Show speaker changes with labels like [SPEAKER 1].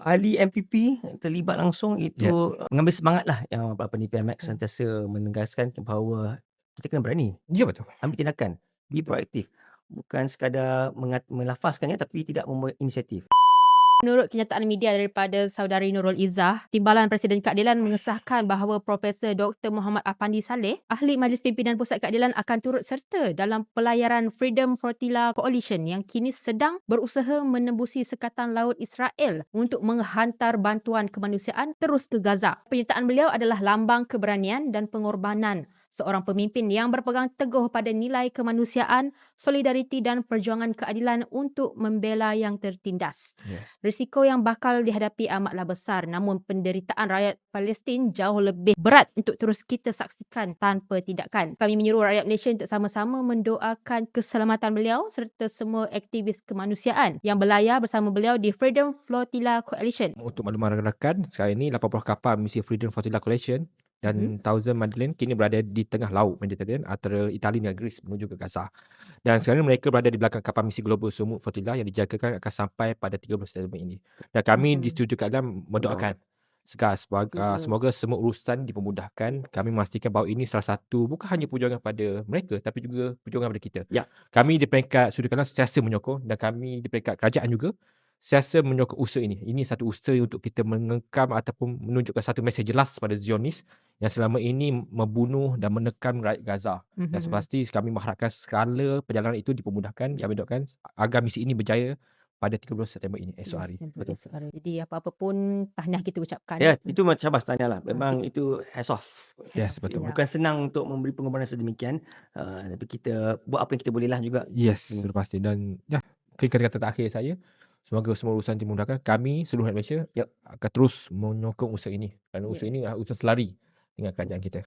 [SPEAKER 1] ahli MPP terlibat langsung itu
[SPEAKER 2] Yes.
[SPEAKER 1] mengambil semangatlah yang apa ni PMX
[SPEAKER 3] Hmm.
[SPEAKER 1] sentiasa menegaskan bahawa kita kena berani
[SPEAKER 2] Ya betul.
[SPEAKER 1] ambil tindakan, be proaktif. Bukan sekadar mengat, melafazkannya tapi tidak membuat inisiatif.
[SPEAKER 3] Menurut kenyataan media daripada saudari Nurul Izzah, Timbalan Presiden Keadilan mengesahkan bahawa Profesor Dr. Muhammad Afandi Saleh, Ahli Majlis Pimpinan Pusat Keadilan akan turut serta dalam pelayaran Freedom Flotilla Coalition yang kini sedang berusaha menembusi sekatan laut Israel untuk menghantar bantuan kemanusiaan terus ke Gaza. Pernyataan beliau adalah lambang keberanian dan pengorbanan seorang pemimpin yang berpegang teguh pada nilai kemanusiaan, solidariti dan perjuangan keadilan untuk membela yang tertindas.
[SPEAKER 2] Yes.
[SPEAKER 3] Risiko yang bakal dihadapi amatlah besar namun penderitaan rakyat Palestin jauh lebih berat untuk terus kita saksikan tanpa tindakan. Kami menyuruh rakyat Malaysia untuk sama-sama mendoakan keselamatan beliau serta semua aktivis kemanusiaan yang berlayar bersama beliau di Freedom Flotilla Coalition.
[SPEAKER 2] Untuk makluman rakan-rakan, sekarang ini 80 kapal misi Freedom Flotilla Coalition dan
[SPEAKER 3] Mhm.
[SPEAKER 2] Thousand Madeleine kini berada di tengah laut Mediterranean antara Itali dan Greece menuju ke Gaza. Dan sekarang mereka berada di belakang kapal misi Global Sumut Flotilla yang dijangkakan akan sampai pada 13 September ini. Dan kami di
[SPEAKER 3] Mhm.
[SPEAKER 2] Studio Keadilan mendoakan segar semoga,
[SPEAKER 3] Mhm.
[SPEAKER 2] semoga semua urusan dipermudahkan. Kami memastikan bahawa ini salah satu bukan hanya perjuangan pada mereka tapi juga perjuangan pada kita.
[SPEAKER 1] Ya.
[SPEAKER 2] Kami di peringkat Studio Keadilan sentiasa menyokong dan kami di peringkat kerajaan juga sentiasa menyokong usaha ini. Ini satu usaha untuk kita mengekam ataupun menunjukkan satu mesej jelas pada Zionis yang selama ini membunuh dan menekan rakyat Gaza. Dan
[SPEAKER 3] Mhm.
[SPEAKER 2] sepasti kami mengharapkan skala perjalanan itu dipermudahkan. Kami doakan agar misi ini berjaya pada 13 September ini esok hari.
[SPEAKER 3] Betul. Jadi apa-apa pun tahniah kita ucapkan.
[SPEAKER 1] Ya, itu macam Abbas tanya lah. Memang itu hands off.
[SPEAKER 2] Yes, betul.
[SPEAKER 1] Bukan senang untuk memberi pengorbanan sedemikian. Uh, tapi kita buat apa yang kita boleh lah juga.
[SPEAKER 2] Yes,
[SPEAKER 1] Hmm.
[SPEAKER 2] sudah pasti. Dan ya, kata-kata terakhir saya, semoga semua urusan dimudahkan. Kami seluruh Malaysia
[SPEAKER 1] Yup.
[SPEAKER 2] akan terus menyokong usaha ini. Kerana usaha
[SPEAKER 3] Yes.
[SPEAKER 2] ini adalah usaha selari dengan kerajaan kita.